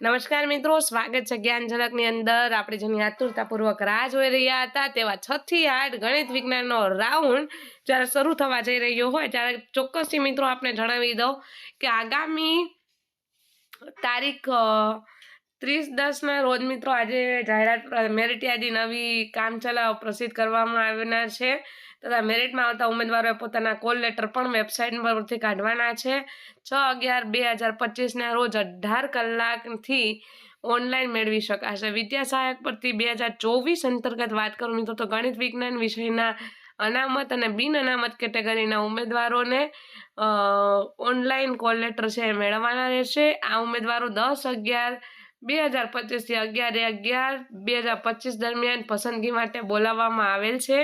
નમસ્કાર મિત્રો, સ્વાગત છે જ્ઞાન ઝલકની અંદર. આપણે જેની આતુરતાપૂર્વક રાહ જોઈ રહ્યા હતા તેવા છ થી આઠ ગણિત વિજ્ઞાનનો રાઉન્ડ જ્યારે શરૂ થવા જઈ રહ્યો હોય ત્યારે ચોક્કસથી મિત્રો આપણે જણાવી દઉં કે આગામી તારીખ ત્રીસ દસના રોજ મિત્રો આજે જાહેરાત, મેરિટ યાદી નવી કામચલાઉ પ્રસિદ્ધ કરવામાં આવનાર છે. તથા મેરિટમાં આવતા ઉમેદવારોએ પોતાના કોલ લેટર પણ વેબસાઇટ પરથી કાઢવાના છે. છ અગિયાર બે હજાર પચીસના રોજ અઢાર કલાકથી ઓનલાઈન મેળવી શકાશે. વિદ્યા સહાયક પરથી બે હજાર ચોવીસ અંતર્ગત વાત કરું મિત્રો, તો ગણિત, વિજ્ઞાન વિષયના અનામત અને બિન અનામત કેટેગરીના ઉમેદવારોને ઓનલાઈન કોલ લેટર છે મેળવવાના રહેશે. આ ઉમેદવારો દસ અગિયાર બે હજાર પચીસથી અગિયાર અગિયાર, બે હજાર પચીસ દરમિયાન પસંદગી માટે બોલાવવામાં આવેલ છે,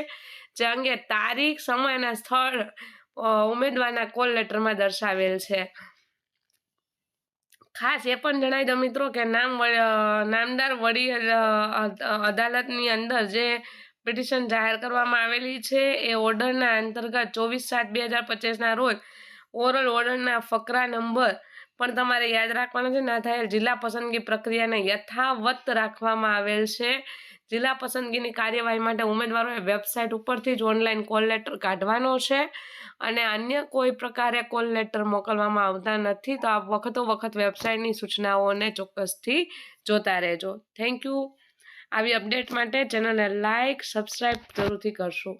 જે અંગે તારીખ સમય અને સ્થળ ઉમેદવારના કોલ લેટરમાં દર્શાવેલ છે. ખાસ એ પણ જણાવી દો મિત્રો કે નામ નામદાર વડી અદાલતની અંદર જે પિટિશન જાહેર કરવામાં આવેલી છે, એ ઓર્ડરના અંતર્ગત ચોવીસ સાત બે હજાર પચીસના રોજ ઓરલ ઓર્ડરના ફકરા નંબર પણ તમારે યાદ રાખવાનું છે, ના થયેલ જિલ્લા પસંદગી પ્રક્રિયાને યથાવત રાખવામાં આવેલ છે. જિલ્લા પસંદગીની કાર્યવાહી માટે ઉમેદવારોએ વેબસાઇટ ઉપરથી જ ઓનલાઈન કોલ લેટર કાઢવાનો છે અને અન્ય કોઈ પ્રકારે કોલ લેટર મોકલવામાં આવતા નથી. તો આ વખતો વખત વેબસાઇટની સૂચનાઓને ચોક્કસથી જોતા રહેજો. Thank you. આવી અપડેટ માટે ચેનલને લાઇક સબસ્ક્રાઈબ જરૂરથી કરશો.